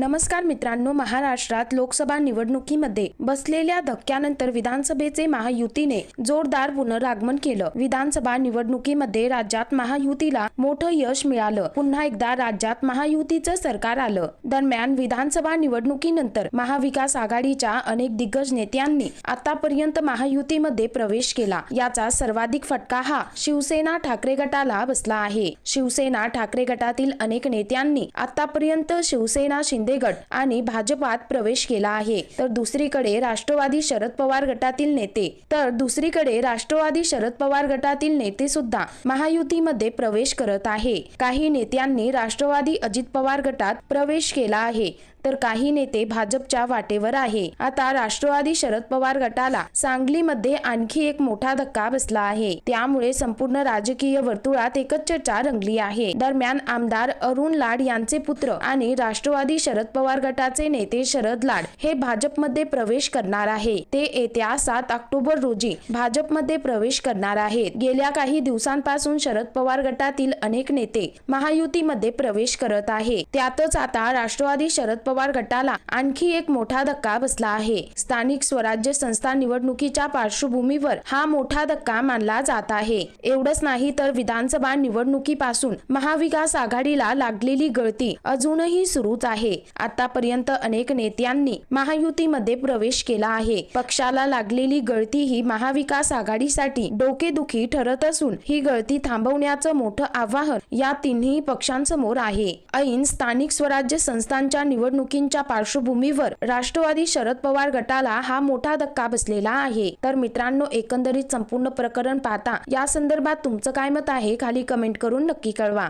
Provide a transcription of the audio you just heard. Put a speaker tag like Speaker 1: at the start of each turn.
Speaker 1: नमस्कार मित्रांनो महाराष्ट्रात लोकसभा निवडणुकीमध्ये बसलेल्या धक्क्यानंतर विधानसभेचे महायुतीने जोरदार पुनरागमन केलं. विधानसभा निवडणुकीमध्ये राज्यात महायुतीला मोठं यश मिळालं. पुन्हा एकदा राज्यात महायुतीचं सरकार आलं. दरम्यान विधानसभा निवडणुकीनंतर महाविकास आघाडीच्या अनेक दिग्गज नेत्यांनी आतापर्यंत महायुतीमध्ये प्रवेश केला. याचा सर्वाधिक फटका हा शिवसेना ठाकरे गटाला बसला आहे. शिवसेना ठाकरे गटातील अनेक नेत्यांनी आतापर्यंत शिवसेना शिंदे गट आणि भाजपात प्रवेश केला आहे. तर दुसरीकडे राष्ट्रवादी शरद पवार गटातील नेते. तर दुसरीकडे राष्ट्रवादी शरद पवार गटातील नेते सुद्धा महायुतीमध्ये प्रवेश करत आहे. काही नेत्यांनी राष्ट्रवादी अजित पवार गटात प्रवेश केला आहे. तर काही नेते भाजपच्या वाटेवर आहे. आता राष्ट्रवादी शरद पवार गटाला सांगलीमध्ये आणखी एक मोठा धक्का बसला आहे. त्यामुळे संपूर्ण राजकीय वर्तुळात एकच चर्चा रंगली आहे. दरम्यान आमदार अरुण लाड यांचे पुत्र आणि राष्ट्रवादी शरद शरद पवार गटाचे नेते शरद लाड हे भाजपमध्ये प्रवेश करणार आहे. ते येत्या सात ऑक्टोबर रोजी भाजपमध्ये प्रवेश करणार आहेत. गेल्या काही दिवसांपासून शरद पवार गटातील अनेक नेते महायुतीमध्ये प्रवेश करत आहे. त्यातच आता राष्ट्रवादी शरद पवार गटाला आणखी एक मोठा धक्का बसला आहे. स्थानिक स्वराज्य संस्था निवडणुकीच्या पार्श्वभूमीवर हा मोठा धक्का मानला जात आहे. एवढंच नाही तर विधानसभा निवडणुकीपासून महाविकास आघाडीला लागलेली गळती अजूनही सुरूच आहे. आतापर्यंत अनेक नेत्यांनी महायुतीमध्ये प्रवेश केला आहे. पक्षाला लागलेली गळती ही महाविकास आघाडीसाठी डोकेदुखी ठरत असून ही गळती थांबवण्याचं मोठं आव्हान या तिन्ही पक्षांसमोर आहे. ऐन स्थानिक स्वराज्य संस्थांच्या निवडणुकींच्या पार्श्वभूमीवर राष्ट्रवादी शरद पवार गटाला हा मोठा धक्का बसलेला आहे. तर मित्रांनो एकंदरीत संपूर्ण प्रकरण पाहता या संदर्भात तुमचं काय मत आहे? खाली कमेंट करून नक्की कळवा.